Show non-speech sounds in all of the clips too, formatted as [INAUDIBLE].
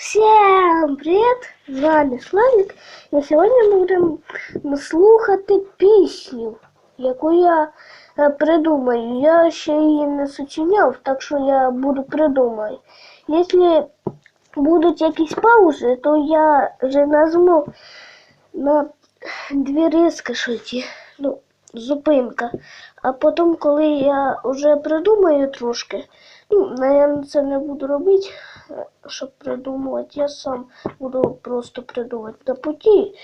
Всем привіт! З вами Славік. І сьогодні ми будемо слухати пісню, яку я е, придумаю. Я ще її не сочиняв, так що я буду придумати. Якщо будуть якісь паузи, то я вже назву на дві риски шоті. Ну, зупинка. А потім, коли я вже придумаю трошки, ну, наверное, це не буду робити, е, щоб придумувати. Я сам буду просто придумати на путі.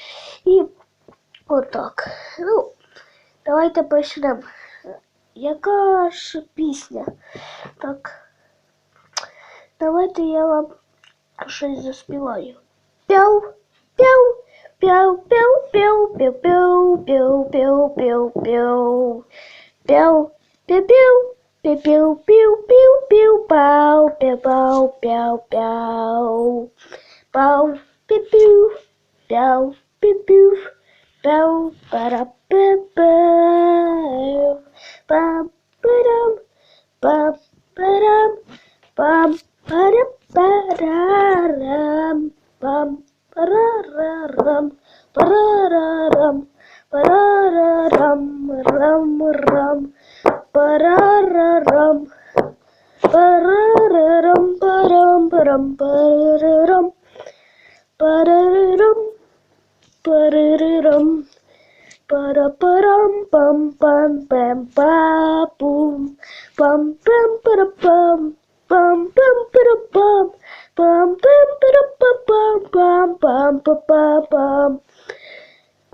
І отак. Ну, давайте почнемо. Яка ж пісня? Так. Давайте я вам щось заспіваю. Пяу, пяу, пяу, пяу, пяу, пяу, пяу, пяу, пяу, пяу, пяу. Пяу, пяу, пяу, Pew pew pew pew pew bow pew bow pew bow. Bow pew pew bow pew pew bow ba da ba ba ba ba dum ba ba dum ba ba da ba da rum bum ba da rum ba da pararam pararam param param pararam pararam pararam para param pam pam pam pa pum pam pam para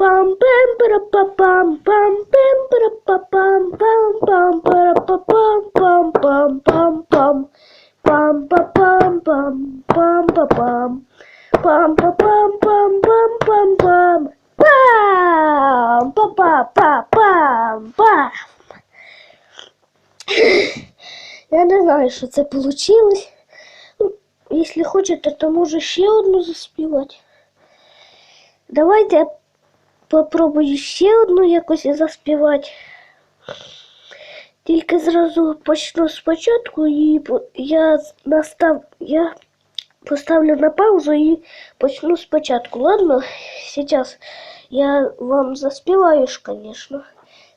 пам пам пара па пам пам пам пара па пам пам пам пара па пам пам пам пам пам пам па пам пам пам па пам пам па пам пам пам пам пам пам па па па пам пам Я не знаю, що це вийшло. Якщо хочете, то можу ще одну заспівати. Давайте попробую ще одну якось заспівати. Тільки зразу почну спочатку і я настав, я поставлю на паузу і почну спочатку. Ладно? Сейчас я вам заспіваю конечно.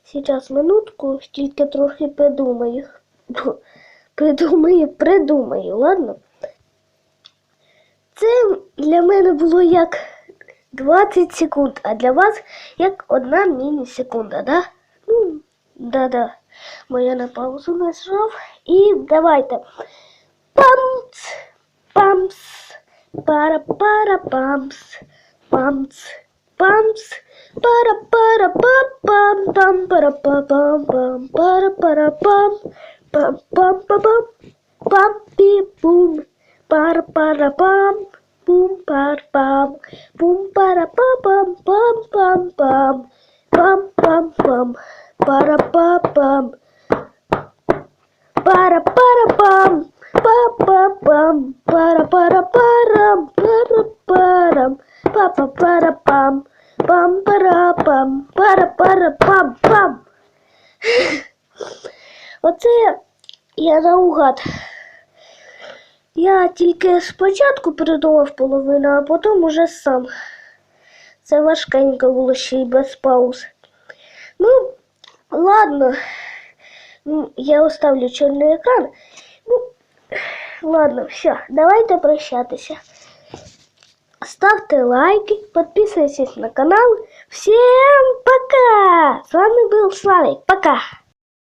Сейчас минутку, тільки трохи придумаю. [LAUGHS] Придумаю, придумаю, ладно? Це для мене було як 20 секунд, а для вас як одна міні-секунда, да? Ну, да-да. Бо я на паузу нажав. І давайте. Памц, памц, пара-пара памц, памц, памц, пара-пара пам пам пара па бум пар пам пум-пара-па-пам, пам-пам-пам, пам-пам-пам, пара-па-пам, пара-пара-пам, па-па-пам, пара-пара-парам, пара-парам, па-па-пара-пам, пам-пара-пам, пара-пара-пам-пам. [LAUGHS] Оце я наугад я тільки спочатку придумав половину, а потім уже сам. Це важкенько було ще й без пауз. Ну, ладно. Я оставлю чорний екран. Ну, ладно, все, давайте прощатися. Ставьте лайки, подписывайтесь на канал. Всем пока! С вами был Славик. Пока!